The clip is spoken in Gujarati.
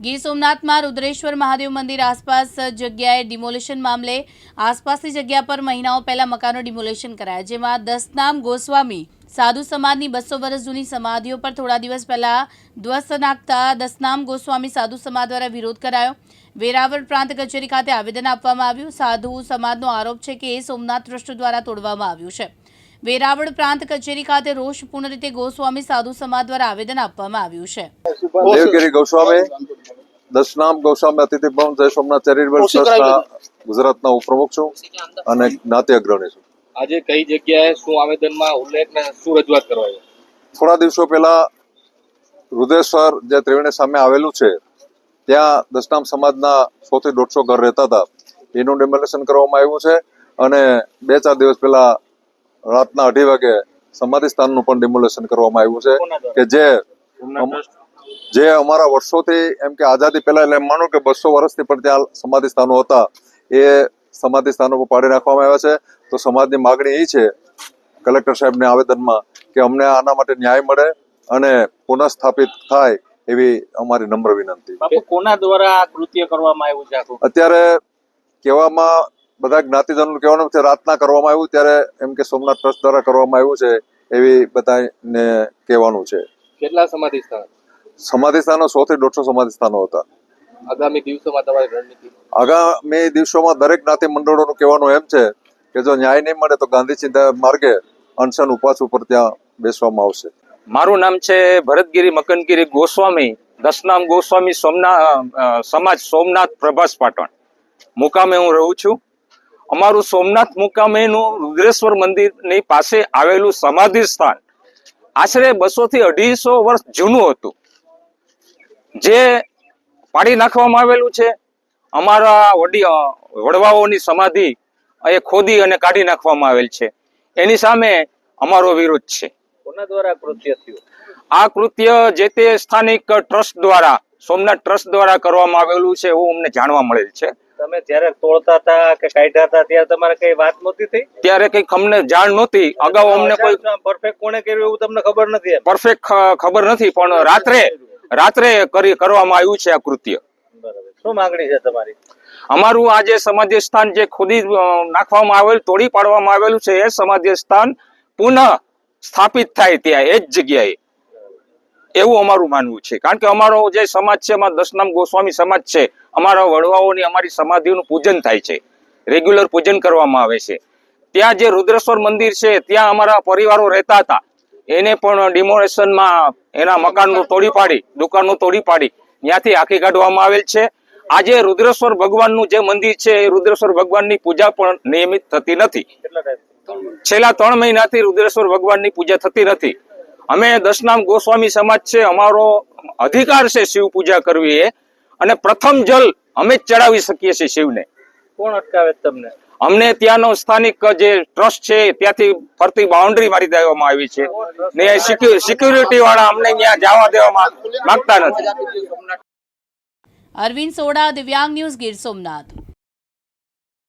ગીર સોમનાથમાં રુદ્રેશ્વર મહાદેવ મંદિર આસપાસ જગ્યાએ ડિમોલેશન મામલે આસપાસની જગ્યા પર મહિનાઓ પહેલા મકાનો ડિમોલેશન કરાયા, જેમાં દસનામ ગોસ્વામી સાધુ સમાજની બસો વર્ષ જૂની સમાધિઓ પર થોડા દિવસ પહેલા ધ્વસ્ત નાખતા દસનામ ગોસ્વામી સાધુ સમાજ દ્વારા વિરોધ કરાયો. વેરાવળ પ્રાંત કચેરી ખાતે આવેદન આપવામાં આવ્યું. સાધુ સમાજનો આરોપ છે કે એ સોમનાથ ટ્રસ્ટ દ્વારા તોડવામાં આવ્યું છે. વેરાવળ પ્રાંત કચેરી ખાતે રોષપૂર્ણ રીતે ગોસ્વામી સાધુ સમાજ દ્વારા આવેદન આપવામાં આવ્યું છે. દેવગીરી ગૌસ્વામી દશનામ ગૌસ્વામી અતિથિ ભવન જય સોમનાથ ચેરિટેબલ ટ્રસ્ટના ગુજરાતના ઉપપ્રમુખ છું અને જ્ઞાતિ અગ્રણી છું. આજે કઈ જગ્યાએ શું આવેદનમાં ઉલ્લેખ ને શું રજૂઆત કરવા થોડા દિવસો પહેલા રુદ્રેશ્વર જે ત્રિવેણી સામે આવેલું છે ત્યાં દશનામ સમાજના સોથી દોઢસો ઘર રહેતા હતા. એનું ડેમોલેશન કરવામાં આવ્યું છે અને બે ચાર દિવસ પહેલા રાતના અઢી વાગે સમાધિ સ્થાનનું પણ ડિમોલેશન કરવામાં આવ્યું છે. કે જે? જે અમારા વર્ષોથી એમ કે આઝાદી પહેલા એટલે એમ માનો કે બસો વર્ષથી પણ ત્યાં સમાધિ સ્થાનો હતા એ સમાધિ સ્થાનો પર પાડી નાખવામાં આવ્યા છે. તો સમાજની માગણી એ છે કલેક્ટર સાહેબને આવેદનમાં કે અમને આના માટે ન્યાય મળે અને પુનઃસ્થાપિત થાય એવી અમારી નમ્ર વિનંતી. કોના દ્વારા કૃત્ય કરવામાં આવ્યું છે અત્યારે કહેવામાં બધા જ્ઞાતિજનોનું કહેવાનું છે રાતના કરવામાં આવ્યું ત્યારે એમ કે સોમનાથ ટ્રસ્ટ દ્વારા કરવામાં આવ્યું છે એવી બધાને કહેવાનું છે. કેટલા સમાધિ સ્થાન સમાધિ સ્થાનો સો થી દોઢસો સમાધિ સ્થાનો હતા. આગામી દિવસોમાં તમારી રણનીતિ? આગામી દિવસોમાં દરેક જ્ઞાતિ મંડળોનું કહેવાનું એમ છે કે જો ન્યાય નહીં મળે તો ગાંધી ચિંતા માર્ગે અનશન ઉપવાસ ઉપર ત્યાં બેસવામાં આવશે. મારું નામ છે ભરતગીરી મકનગીરી ગોસ્વામી દસનામ ગોસ્વામી સોમનાથ સમાજ સોમનાથ પ્રભાસ પાટણ. મુકામે હું રહું છું. અમારું સોમનાથ મુકામેનું રુદ્રેશ્વર મંદિરની પાસે આવેલું સમાધિ સ્થાન આશરે બસો થી અઢીસો વર્ષ જૂનું હતું. જે પાડી નાખવામાં આવેલું છે. અમારા વડી વડવાઓની સમાધિ એ ખોદી અને કાઢી નાખવામાં આવેલ છે. એની સામે અમારો વિરોધ છે. કોના દ્વારા કૃત્ય થયું? આ કૃત્ય જે તે સ્થાનિક ટ્રસ્ટ દ્વારા સોમનાથ ટ્રસ્ટ દ્વારા કરવામાં આવેલું છે એવું અમને જાણવા મળેલ છે. તમે જ્યારે તોડતા હતા કે કાઢ્યા હતા ત્યારે તમારે કઈ વાત નહોતી થઈ? ત્યારે કંઈક અમને જાણ નહોતી. અગાઉ અમને કોઈ પરફેક્ટ કોને કર્યું એવું તમને ખબર નથી પરફેક્ટ ખબર નથી પણ રાત્રે રાત્રે કરી કરવામાં આવ્યું છે આ કૃત્ય. શું માંગણી છે તમારી? અમારું આ જે સમાધિ સ્થાન જે ખોદી નાખવામાં આવેલ તોડી પાડવામાં આવેલું છે એ સમાધિ સ્થાન પુનઃ સ્થાપિત થાય ત્યાં એ જ જગ્યાએ. એવું અમારું માનવું છે. કારણ કે અમારો જે સમાજ છે એમાં દશનામ ગોસ્વામી સમાજ છે. અમારા વડવાઓની અમારી સમાધિનું પૂજન થાય છે. રેગ્યુલર પૂજન કરવામાં આવે છે. ત્યાં જે રુદ્રેશ્વર મંદિર છે ત્યાં અમારા પરિવારો રહેતા હતા. એને પણ ડિમોલેશનમાં એના મકાનનું તોડી પાડી દુકાનનું તોડી પાડી ત્યાંથી આખી કાઢવામાં આવેલ છે. આજે રુદ્રેશ્વર ભગવાનનું જે મંદિર છે એ રુદ્રેશ્વર ભગવાનની પૂજા પણ નિયમિત થતી નથી. છેલ્લા ત્રણ મહિનાથી રુદ્રેશ્વર ભગવાનની પૂજા થતી નથી. અમે દશનામ ગોસ્વામી સમાજ છે અમારો અધિકાર છે શિવ પૂજા કરવી એ. અને પ્રથમ જલ અમે જ ચડાવી શકીએ છીએ શિવને. કોણ અટકાવે તમને? અમને ત્યાંનો સ્થાનિક જે ટ્રસ્ટ છે ત્યાંથી ફરતી બાઉન્ડ્રી મારી દેવામાં આવી છે. ને સિક્યુરિટી વાળા અમને ત્યાં જવા દેવામાં માંગતા નથી. અરવિંદ સોડા દિવ્યાંગ ન્યૂઝ ગીર સોમનાથ.